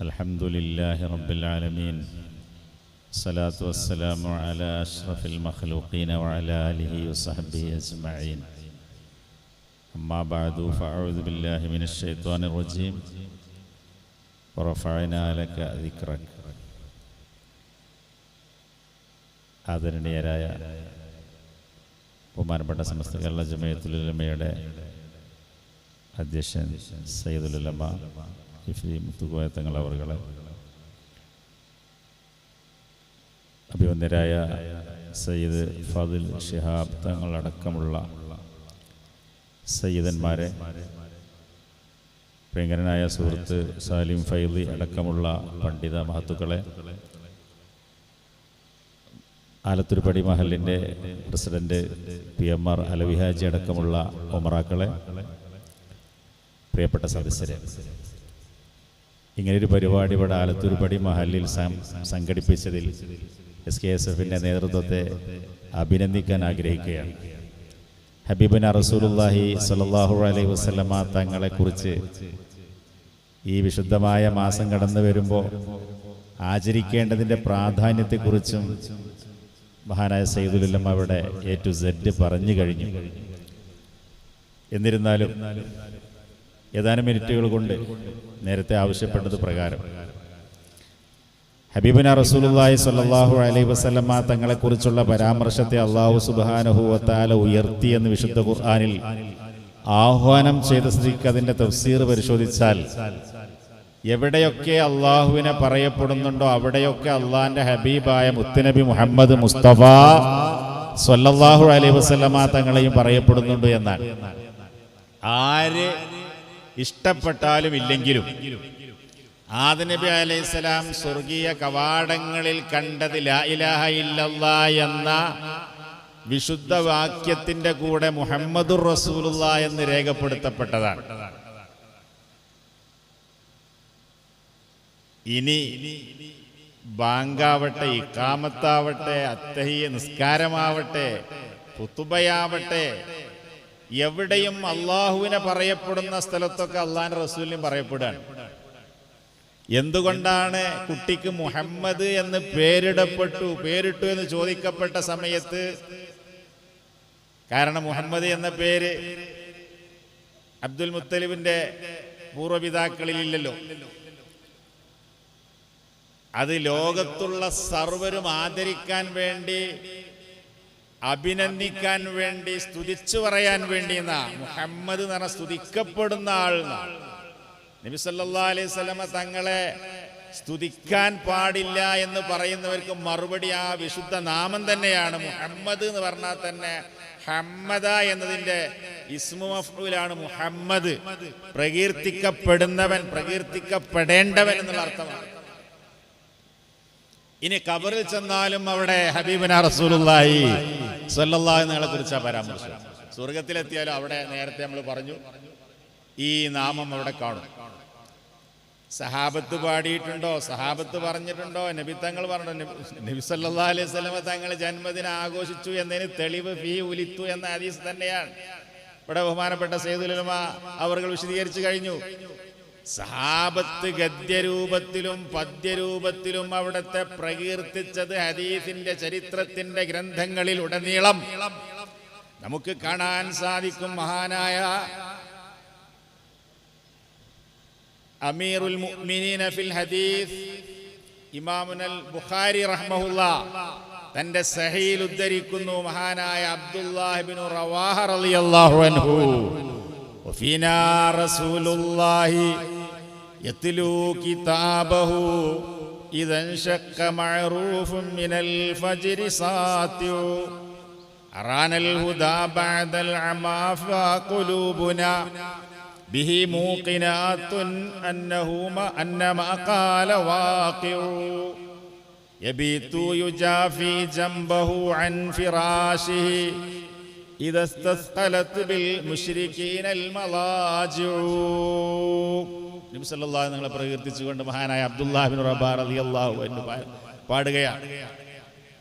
الحمد لله رب العالمين الصلاة والسلام على أشرف المخلوقين وعلى آله وصحبه أجمعين أما بعد فأعوذ بالله من الشيطان الرجيم ورفعنا لك ذكرك ആദരണീയരായ ബഹുമാനപ്പെട്ട സമസ്ത കേരള ജമയത്തുലമയുടെ അധ്യക്ഷൻ സയ്യിദുലമ ഹിഫി മുത്തുകോയ തങ്ങൾ അവർകളെ അഭിവന്ദരായ സയ്യിദ് ഫാദിൽ ഷിഹാബ് തങ്ങളടക്കമുള്ള സയ്യിദന്മാരെ. പ്രിയങ്കരനായ സുഹൃത്ത് സാലിം ഫൈലി അടക്കമുള്ള പണ്ഡിത മഹത്തുക്കളെ. Alathurpadi മഹലിന്റെ president P M R Alavihaji അടക്കമുള്ള ഒമറാക്കളെ. പ്രിയപ്പെട്ട സദസ്യരെ ഇങ്ങനൊരു പരിപാടി ഇവിടെ ആലത്തൂർപടി മഹലിൽ സം- സംഘടിപ്പിച്ചതിൽ എസ് കെ എസ് എഫിന്റെ നേതൃത്വത്തെ അഭിനന്ദിക്കാൻ ആഗ്രഹിക്കുകയാണ്. ഹബീബിൻ റസൂലുല്ലാഹി സലാഹു അലൈഹി വസ്ലമ തങ്ങളെക്കുറിച്ച് ഈ വിശുദ്ധമായ മാസം കടന്നു വരുമ്പോൾ ആചരിക്കേണ്ടതിന്റെ പ്രാധാന്യത്തെക്കുറിച്ചും മഹാനായ സയ്യിദുലം അവിടെ എ ടു സെഡ് പറഞ്ഞു കഴിഞ്ഞു. എന്നിരുന്നാലും ഏതാനും മിനിറ്റുകൾ കൊണ്ട് നേരത്തെ ആവശ്യപ്പെട്ടത് പ്രകാരം. ഹബീബിന റസൂലുള്ളാഹി സ്വല്ലല്ലാഹു അലൈഹി വസല്ലമ തങ്ങളെക്കുറിച്ചുള്ള പരാമർശത്തെ അള്ളാഹു സുബ്ഹാനഹു വതആല ഉയർത്തി എന്ന് വിശുദ്ധ ഖുർആാനിൽ ആഹ്വാനം ചെയ്ത സ്ഥിതിക്ക് അതിന്റെ തഫ്സീർ പരിശോധിച്ചാൽ എവിടെയൊക്കെ അള്ളാഹുവിനെ പറയപ്പെടുന്നുണ്ടോ അവിടെയൊക്കെ അള്ളാഹിന്റെ ഹബീബായ മുത്തുനബി മുഹമ്മദ് മുസ്തഫ സ്വല്ലല്ലാഹു അലൈഹി വസല്ലമ തങ്ങളെയും പറയപ്പെടുന്നുണ്ട് എന്നാണ്. ആര് ഇഷ്ടപ്പെട്ടാലും ഇല്ലെങ്കിലും. ആദനബി അലൈഹിസ്സലാം സ്വർഗീയ കവാടങ്ങളിൽ കണ്ടത് ലാ ഇലാഹ എന്ന വിശുദ്ധ വാക്യത്തിന്റെ കൂടെ മുഹമ്മദുർ റസൂലുള്ള എന്ന് രേഖപ്പെടുത്തപ്പെട്ടതാണ്. ഇനി ബാങ്കാവട്ടെ ഇക്കാമത്താവട്ടെ അത്തഹിയ നിസ്കാരമാവട്ടെ കുത്തുബയാവട്ടെ എവിടെയും അള്ളാഹുവിനെ പറയപ്പെടുന്ന സ്ഥലത്തൊക്കെ അള്ളാഹിന്റെ റസൂലിനും പറയപ്പെടുകയാണ്. എന്തുകൊണ്ടാണ് കുട്ടിക്ക് മുഹമ്മദ് എന്ന് പേരിടപ്പെട്ടു പേരിട്ടു എന്ന് ചോദിക്കപ്പെട്ട സമയത്ത്? കാരണം മുഹമ്മദ് എന്ന പേര് അബ്ദുൽ മുത്തലിബിന്റെ പൂർവപിതാക്കളിലില്ലല്ലോ അത് ലോകത്തുള്ള സർവരും ആദരിക്കാൻ വേണ്ടി അഭിനന്ദിക്കാൻ വേണ്ടി സ്തുതിച്ചു പറയാൻ വേണ്ടി മുഹമ്മദ് പറഞ്ഞ സ്തുതിക്കപ്പെടുന്ന ആൾ നബി സല്ലല്ലാഹു അലൈഹി സ്വലമ തങ്ങളെ സ്തുതിക്കാൻ പാടില്ല എന്ന് പറയുന്നവർക്ക് മറുപടി ആ വിശുദ്ധ നാമം തന്നെയാണ്. മുഹമ്മദ് എന്ന് പറഞ്ഞാൽ തന്നെ ഹമ്മദ എന്നതിന്റെ ഇസ്മു മഫ്ഊലാണ് മുഹമ്മദ്. പ്രകീർത്തിക്കപ്പെടുന്നവൻ പ്രകീർത്തിക്കപ്പെടേണ്ടവൻ എന്നുള്ള അർത്ഥമാണ്. ഇനി കബറിൽ ചെന്നാലും അവിടെ ഹബീബിന റസൂലുള്ളാഹി സ്വല്ലല്ലാഹു എന്നയാളെ കുറിച്ചാ പരാമർശം. സ്വർഗത്തിലെത്തിയാലും അവിടെ നേരത്തെ നമ്മൾ പറഞ്ഞു ഈ നാമം അവിടെ കാണും. സഹാബത്ത് പാടിയിട്ടുണ്ടോ? സഹാബത്ത് പറഞ്ഞിട്ടുണ്ടോ? നബി തങ്ങൾ പറഞ്ഞു? നബി സല്ലാ അലൈഹി സ്വലമ തങ്ങൾ ജന്മദിനം ആഘോഷിച്ചു എന്നതിന് തെളിവ് ഫീ ഉലിത്തു എന്ന ഹദീസ് തന്നെയാണ്. ഇവിടെ ബഹുമാനപ്പെട്ട സേതുലമ അവർ വിശദീകരിച്ചു കഴിഞ്ഞു. സഹാബത്ത് ഗദ്യരൂപത്തിലും പദ്യരൂപത്തിലും അവിടുത്തെ പ്രകീർത്തിച്ചത് ഹദീസിന്റെ ചരിത്രത്തിന്റെ ഗ്രന്ഥങ്ങളിൽ ഉടനീളം നമുക്ക് കാണാൻ സാധിക്കും മഹാനായ അമീറുൽ മുഅ്മിനീന ഫിൽ ഹദീസ് ഇമാമുനൽ ബുഖാരി റഹ്മഹുല്ല തന്റെ സഹീൽ ഉദ്ധരിക്കുന്നു മഹാനായ അബ്ദുല്ലാഹിബിനു റവാഹ റളിയല്ലാഹു അൻഹു وفينا رسول الله يتلو كتابه إذا انشق معروف من الفجر ساطع أرانا الهدى بعد العمى فقلوبنا به موقنات أنه ما أن ما قال واقع يبيت يجافي جنبه عن فراشه إذا استثقلت بالمشركين المضاجع നബി സല്ലല്ലാഹു നിങ്ങളെ പ്രകീർത്തിച്ചുകൊണ്ട് മഹാനായ അബ്ദുല്ലാഹിബിൻ റബാർ അലി അള്ളാഹു എന്ന് പാടുകയാണ്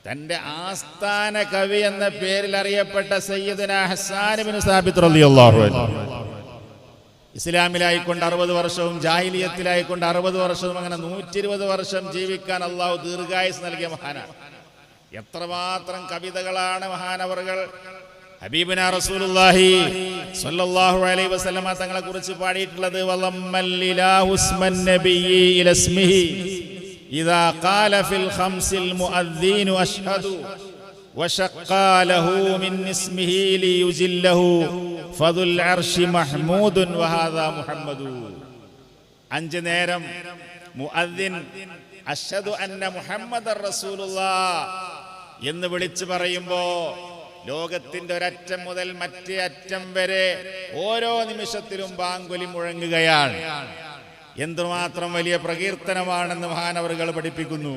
തന്റെ ആസ്ഥാന കവി എന്ന പേരിൽ അറിയപ്പെട്ട സയ്യിദുന ഇസ്ലാമിലായിക്കൊണ്ട് അറുപത് വർഷവും ജാഹിലിയത്തിലായിക്കൊണ്ട് അറുപത് വർഷവും അങ്ങനെ നൂറ്റി ഇരുപത് വർഷം ജീവിക്കാൻ അള്ളാഹു ദീർഘായുസ് നൽകിയ മഹാനാണ്. എത്രമാത്രം കവിതകളാണ് മഹാനവറുകൾ ഹബീബിന റസൂലുള്ളാഹി സ്വല്ലല്ലാഹു അലൈഹി വസല്ലമ തങ്ങളെ കുറിച്ച് പാടിയിട്ടുള്ളത് വലമ്മല്ലിലാഹു ഉസ്മൻ നബിയ്യി ഇലസ്മിഹി ഇദാ ഖാല ഫിൽ ഖംസിൽ മുഅദ്ദീനു അഷ്ഹദു وشقى له من اسمه ليجله فذو العرش محمود وهذا محمد അഞ്ച് നേരം മുഅദ്ദിൻ അഷ്ഹദു അന്ന മുഹമ്മദ് റസൂലുള്ളാ എന്ന് വിളിച്ചു പറയുമ്പോ ലോകത്തിന്റെ ഒരറ്റം മുതൽ മറ്റേ അറ്റം വരെ ഓരോ നിമിഷത്തിലും ബാങ്കുലി മുഴങ്ങുകയാണ്. എന്തുമാത്രം വലിയ പ്രകീർത്തനമാണെന്ന് മഹാനവറുകൾ പഠിപ്പിക്കുന്നു.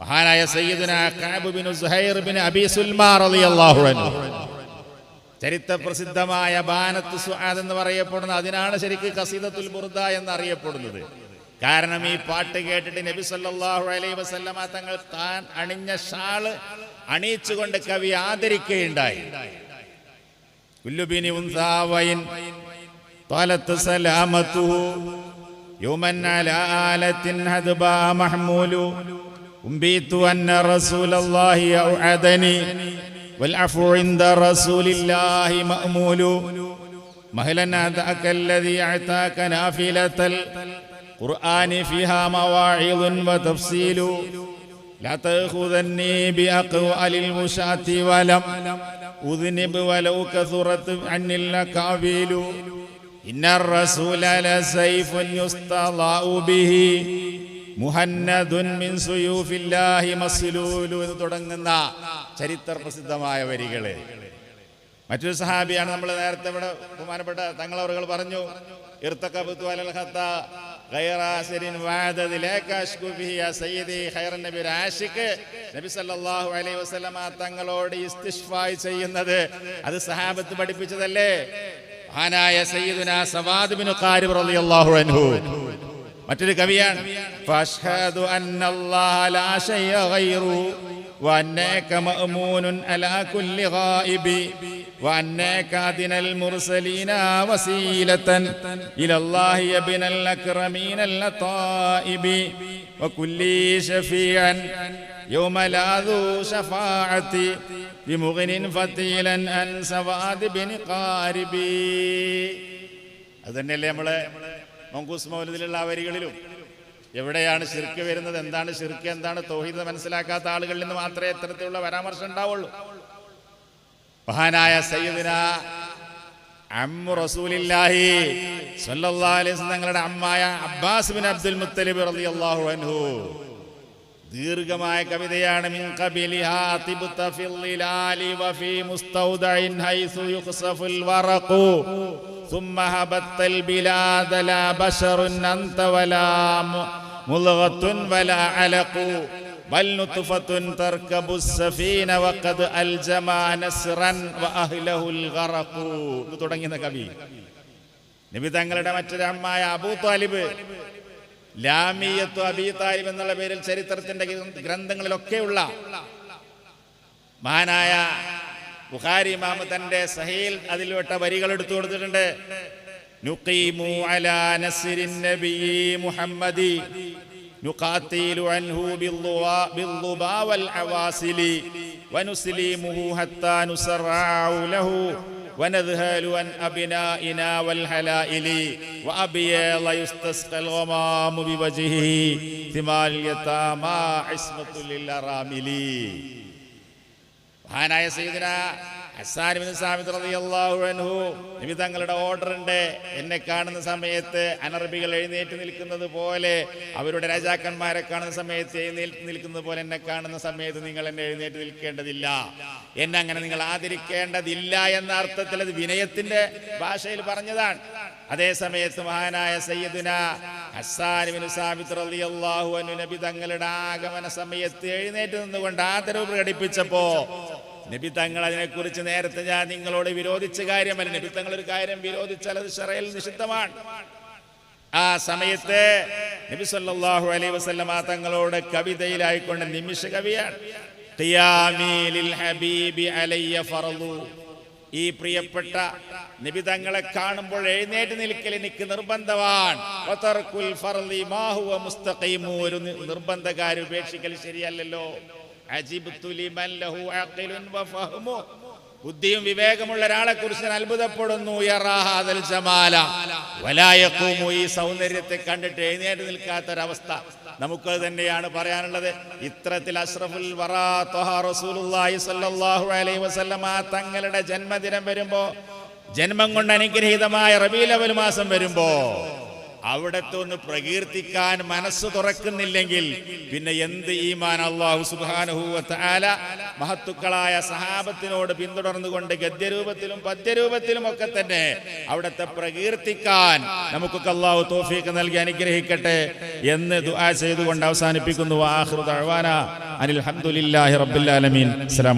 മഹാനായ സയ്യിദുന സുഹൈർ റളിയല്ലാഹു അൻഹു. ചരിത്ര പ്രസിദ്ധമായ ബാനത്ത് സുഹാദ് എന്ന് പറയപ്പെടുന്നത് അതിനാണ് ശരിക്ക് കസീദത്തുൽ ബുർദ എന്ന് അറിയപ്പെടുന്നത് കാരണം ഈ പാട്ട് കേട്ടിട്ട് നബി സല്ലല്ലാഹു അലൈഹി വസല്ലമ തങ്ങൾ താൻ അണിഞ്ഞ ഷാൾ അണിയിച്ചുകൊണ്ട് കവി ആദരിക്കുകയുണ്ടായി കുല്ലുബിനി ഉൻസാവയിൻ طالت سلامته يوما على آلة هدبا محمول أنبيت أن رسول الله أوعدني والعفو عند رسول الله مأمول مهلا ذاك الذي أعطاك نافلة القرآن فيها مواعظ وتفصيل لا تأخذني بأقوال المشاة ولم أذنب ولو كثرت عني الأكابيل إن الرسول لسيف يستضاء به മുഹന്നദുൻ മിൻ സുയൂഫില്ലാഹി മസ്ലൂലു എന്ന് തുടങ്ങുന്ന ചരിത്ര പ്രസിദ്ധമായ വരികള് മറ്റൊരു സഹാബിയാണ് നമ്മൾ നേരത്തെ ഇവിടെ ബഹുമാനപ്പെട്ട തങ്ങളവറുകൾ പറഞ്ഞു ഇർത്തഖബത്തു അലൽ ഖത്ത തങ്ങളോട് ചെയ്യുന്നത്. അത് സഹാബത്ത് പഠിപ്പിച്ചതല്ലേ? ആനായ സയ്യിദുന റളിയല്ലാഹു അൻഹു. മറ്റൊരു കവിയാണ് അന്നല്ലാഹ ലാ ഗൈറു. وأنك مأمون على كل غائب وأنك أدنى المرسلين وسيلة إلى الله يا ابن الأكرمين اللطائب وكل شفيعا يوم لا ذو شفاعة بمغن فتيلا أن سواد بن قاربي അത് തന്നെയല്ലേ നമ്മളെ മങ്കൂസ് മൗലത്തിലുള്ള ആ വരികളിലും എവിടെയാണ് ശിർക്ക് വരുന്നത്? എന്താണ് ശിർക്ക്? എന്താണ് തോഹിത് മനസ്സിലാക്കാത്ത ആളുകളിൽ നിന്ന് മാത്രമേ ഇത്തരത്തിലുള്ള പരാമർശം ഉണ്ടാവുള്ളൂ. മഹാനായ സയ്യിദിന അമ്മു റസൂലില്ലാഹി സ്വല്ലല്ലാഹു അലൈഹി തങ്ങളുടെ അമ്മായ അബ്ബാസ് ബിൻ അബ്ദുൽ മുത്തലിബ് റളിയല്ലാഹു അൻഹു ദീർഘമായ കവിതയാണ് മിൻ ഖബിലിഹാ തിബ്ത ഫിൽ ളിലാലി വഫി മുസ്തൗദഇൻ ഹൈസു യുഖ്സഫുൽ വറഖു ثم هبطت البلاد لا بشر أنت ولا ملغة ولا علق بل نطفة تركب السفينة وقد ألجما نسرا وأهله الغرق ഇത് തുടങ്ങുന്ന കവി നബി തങ്ങളുടെ മറ്റൊരു അമ്മായ അബൂ താലിബ് ലാമിയത്തു അബി താലിബ് എന്നുള്ള പേരിൽ ചരിത്രത്തിന്റെ ഗ്രന്ഥങ്ങളിലൊക്കെയുള്ള മഹാനായ ബുഖാരി ഇമാം തന്റെ സഹീൽ അതിൽപ്പെട്ട വരികൾ എടുത്തു കൊടുത്തിട്ടുണ്ട് നുഖീമു അലാ നസ്രിൻ നബി മുഹമ്മദി نقاتل عنه بالضواء بالضبا والعواصل ونسلمه حتى نسرع له ونذهل عن أبنائنا والحلائل وأبيض يستسقى الغمام بوجهه ثمار اليتامى عصمة للأرامل മഹാനായ സയ്യിദിന ഹസ്സാൻ ബിൻ റളിയല്ലാഹു അൻഹു നബി തങ്ങളുടെ ഓർഡർ ഉണ്ട് എന്നെ കാണുന്ന സമയത്ത് അനറബികൾ എഴുന്നേറ്റ് നിൽക്കുന്നത് പോലെ അവരുടെ രാജാക്കന്മാരെ കാണുന്ന സമയത്ത് എഴുന്നേറ്റ് നിൽക്കുന്നത് പോലെ എന്നെ കാണുന്ന സമയത്ത് നിങ്ങൾ എന്നെ എഴുന്നേറ്റ് നിൽക്കേണ്ടതില്ല. എന്നെ അങ്ങനെ നിങ്ങൾ ആദരിക്കേണ്ടതില്ല എന്ന അർത്ഥത്തിൽ അത് വിനയത്തിന്റെ ഭാഷയിൽ പറഞ്ഞതാണ്. അതേ സമയത്ത് മഹാനായ സയ്യദിന ഹസ്സാൻ ബിൻ റളിയല്ലാഹു അൻഹു നബി തങ്ങളുടെ ആഗമന സമയത്ത് എഴുന്നേറ്റ് നിന്നുകൊണ്ട് ആദരവ് പ്രകടിപ്പിച്ചപ്പോ നബി തങ്ങൾ അതിനെക്കുറിച്ച് നേരത്തെ ഞാൻ നിങ്ങളോട് വിരോധിച്ച കാര്യമല്ല. നബി തങ്ങൾ ഒരു കാര്യം വിരോധിച്ചാൽ അത് ഷറയിൽ നിഷിദ്ധമാണ്. ആ സമയത്ത് നബി സല്ലല്ലാഹു അലൈഹി വസല്ലമ തങ്ങളോട് കവിതയിലായിക്കൊണ്ട് നിമിഷ കവിയാണ്. ഹബീബി അലയ്യ ഫറളു ഈ പ്രിയപ്പെട്ട നബി തങ്ങളെ കാണുമ്പോൾ എഴുന്നേറ്റ് നിൽക്കൽ എനിക്ക് നിർബന്ധമാണ്. ഒരു നിർബന്ധകാരി ഉപേക്ഷിക്കൽ ശരിയല്ലല്ലോ. ബുദ്ധിയും വിവേകമുള്ള ഒരാളെ കുറിച്ച് ഞാൻ അത്ഭുതപ്പെടുന്നു. ഈ സൗന്ദര്യത്തെ കണ്ടിട്ട് എഴുന്നേറ്റ് നിൽക്കാത്തൊരവസ്ഥ നമുക്ക് തന്നെയാണ് പറയാനുള്ളത്. ഇത്തരത്തിൽ അഷ്റഫുൽ തങ്ങളുടെ ജന്മദിനം വരുമ്പോ ജന്മം കൊണ്ട് അനുഗ്രഹീതമായ റബീലവൽ മാസം വരുമ്പോ അവിടത്തെ ഒന്ന് പ്രകീർത്തിക്കാൻ മനസ്സ് തുറക്കുന്നില്ലെങ്കിൽ പിന്നെ എന്ത് ഈമാൻ അള്ളാഹു സുബാനുഭൂവത്ത് ആല മഹത്തുക്കളായ സഹാബത്തിനോട് പിന്തുടർന്നുകൊണ്ട് ഗദ്യരൂപത്തിലും പദ്യരൂപത്തിലും ഒക്കെ തന്നെ അവിടത്തെ പ്രകീർത്തിക്കാൻ നമുക്കൊക്കെ അള്ളാഹു തോഫീക്ക് നൽകി അനുഗ്രഹിക്കട്ടെ എന്ന് ദുആ ചെയ്തുകൊണ്ട് അവസാനിപ്പിക്കുന്നു. അനിൽ അസ്സലാമു